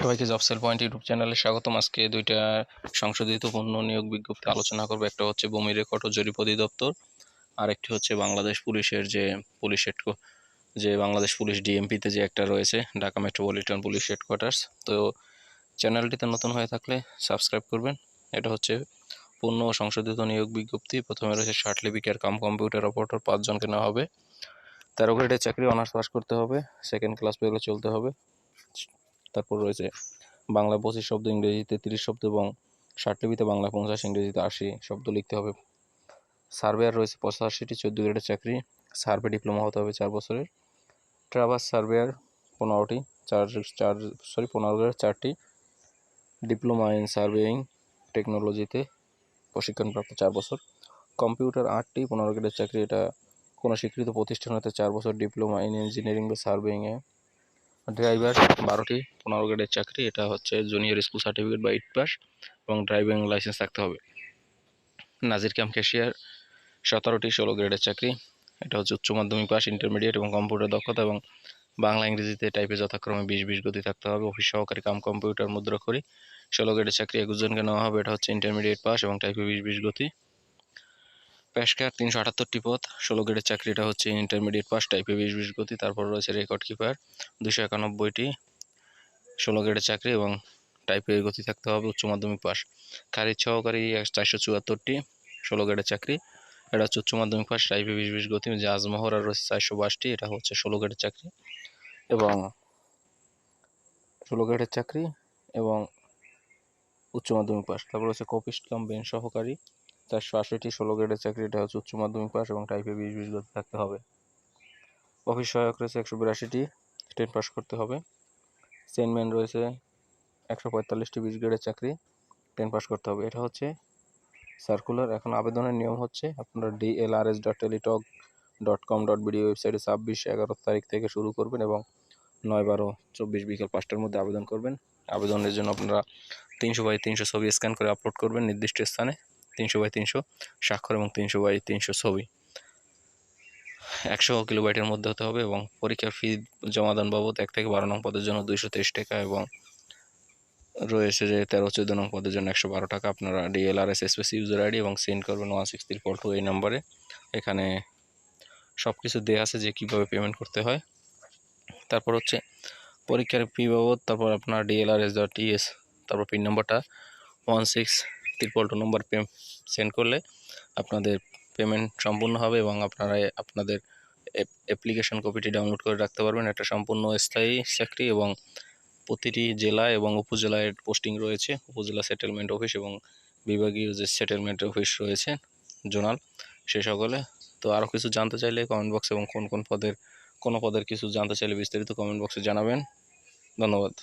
সবাইকে job sell point YouTube চ্যানেলে স্বাগতম। আজকে দুইটা সংশোধিত পণ্য নিয়োগ বিজ্ঞপ্তি আলোচনা করব। একটা হচ্ছে ভূমি রেকর্ড ও জরিপ অধিদপ্তর আর একটি হচ্ছে বাংলাদেশ পুলিশের যে পুলিশ হেড যে বাংলাদেশ পুলিশ ডিএমপিতে যে একটা রয়েছে, ঢাকা মেট্রোপলিটন পুলিশ হেডকোয়ার্টার্স। তো চ্যানেলটিতে নতুন হয়ে থাকলে সাবস্ক্রাইব করবেন। এটা হচ্ছে পূর্ণ ও সংশোধিত নিয়োগ বিজ্ঞপ্তি। প্রথমে রয়েছে ষাট লিপিকার কাম কম্পিউটার অপারেটর, পাঁচজনকে নেওয়া হবে। তেরো গ্রেডের চাকরি অনার্স পাস করতে হবে। সেকেন্ড ক্লাস পেলে চলতে হবে। তারপর রয়েছে বাংলা পঁচিশ শব্দ ইংরেজিতে তিরিশ শব্দ এবং ষাটলিপিতে বাংলা পঞ্চাশ, ইংরেজিতে আশি শব্দ লিখতে হবে। সার্ভেয়ার রয়েছে পঁচাশিটি, চোদ্দ গ্রেডের চাকরি, সার্ভে ডিপ্লোমা হতে হবে চার বছরের। ট্রাভার্স সার্ভেয়ার পনেরোটি, চার চার, সরি, পনেরো গ্রেডের চারটি। ডিপ্লোমা ইন সার্ভেইং টেকনোলজিতে প্রশিক্ষণপ্রাপ্ত চার বছর। কম্পিউটার আটটি, পনেরো গ্রেডের চাকরি, এটা কোনো স্বীকৃত প্রতিষ্ঠান হতে চার বছর। ডিপ্লোমা ইন ইঞ্জিনিয়ারিং বা সার্ভেইংয়ে ড্রাইভার বারোটি, পনেরো গ্রেডের চাকরি, এটা হচ্ছে জুনিয়র স্কুল সার্টিফিকেট বা এইট পাস এবং ড্রাইভিং লাইসেন্স থাকতে হবে। নাজির ক্যাম্প ক্যাশিয়ার সতেরোটি, ষোলো গ্রেডের চাকরি, এটা হচ্ছে উচ্চ মাধ্যমিক পাস ইন্টারমিডিয়েট এবং কম্পিউটার দক্ষতা এবং বাংলা, ইংরেজিতে টাইপে যথাক্রমে বিশ বিশ গতি থাকতে হবে। অফিস সহকারী কাম কম্পিউটার মুদ্রা করি, ষোলো গ্রেডের চাকরি একুশ জনকে নেওয়া হবে, এটা হচ্ছে ইন্টারমিডিয়েট পাস এবং টাইপে বিশ বিশ গতি। পেশকার তিনশো আটাত্তরটি পদ, ষোলো গ্রেডের চাকরি এটা হচ্ছে ইন্টারমিডিয়েট পাস, টাইপে বিশ বিশ গতি, তারপর রয়েছে রেকর্ড কিপার দুশো একানব্বইটি, ষোলো গ্রেডের চাকরি এবং টাইপের গতি থাকতে হবে, উচ্চ মাধ্যমিক পাস। খারিজ সহকারী চারশো চুয়াত্তরটি, ষোলো গ্রেডের চাকরি, এটা হচ্ছে উচ্চ মাধ্যমিক পাস, টাইপে বিশ বিশ গতি, যে জাজমহর আর রয়েছে চারশো বাইশটি, এটা হচ্ছে ষোলো গ্রেডের চাকরি এবং ষোলো গ্রেডের চাকরি এবং উচ্চ মাধ্যমিক পাস। তারপর হচ্ছে কপিস্ট কাম বেঞ্চ সহকারী চারশো আশিটি ষোলো গ্রেডের চাকরি এটা হচ্ছে উচ্চ মাধ্যমিক পাস এবং টাইপে বিশ বিশ গতি থাকতে হবে। অফিস সহায়ক রয়েছে একশো বিরাশিটি টেন পাস করতে হবে। সেনম্যান রয়েছে একশো পঁয়তাল্লিশটি বিশ গ্রেডের চাকরি টেন পাস করতে হবে। এটা হচ্ছে সার্কুলার এখন আবেদনের নিয়ম হচ্ছে আপনারা DLRS dot Teletalk dot com dot BD ওয়েবসাইটে ছাব্বিশ, এগারো তারিখ থেকে শুরু করবেন এবং নয়, বারো, চব্বিশ বিকেল পাঁচটার মধ্যে আবেদন করবেন। আবেদনের জন্য আপনারা তিনশো বাই তিনশো ছবি স্ক্যান করে আপলোড করবেন। নির্দিষ্ট স্থানে তিনশো বাই তিনশো, স্বাক্ষর এবং তিনশো বাই তিনশো ছবি। একশো কিলোবাইটের মধ্যে হতে হবে এবং পরীক্ষার ফি জমাদান বাবদ এক থেকে বারো নং পদের জন্য দুইশো তেইশ টাকা এবং রয়েছে যে তেরো, চোদ্দ নং পদের জন্য একশো বারো টাকা। আপনারা ডিএলআরএস স্পেস ইউজার আইডি এবং সেন্ড করবেন one six three four two এই নাম্বারে এখানে সব কিছু দেওয়া আছে যে কীভাবে পেমেন্ট করতে হয়। তারপর হচ্ছে পরীক্ষার ফি বাবদ, তারপর আপনার ডিএলআরএস ডট ইএস তারপর পিন নম্বরটা ওয়ান সিক্স ত্রিপল টু নম্বর পে সেন্ড করলে আপনাদের পেমেন্ট সম্পূর্ণ হবে এবং আপনারা আপনাদের অ্যাপ্লিকেশন কপিটি ডাউনলোড করে রাখতে পারবেন। এটা সম্পূর্ণ স্থায়ী চাকরি এবং প্রতিটি জেলা এবং উপজেলায় পোস্টিং রয়েছে। উপজেলা সেটেলমেন্ট অফিস এবং বিভাগীয় যে সেটেলমেন্ট অফিস রয়েছে, জোনাল, সে সকলে। তো আরও কিছু জানতে চাইলে কমেন্ট বক্স এবং কোন কোন পদের, কোনো পদের কিছু জানতে চাইলে বিস্তারিত কমেন্ট বক্সে জানাবেন। ধন্যবাদ।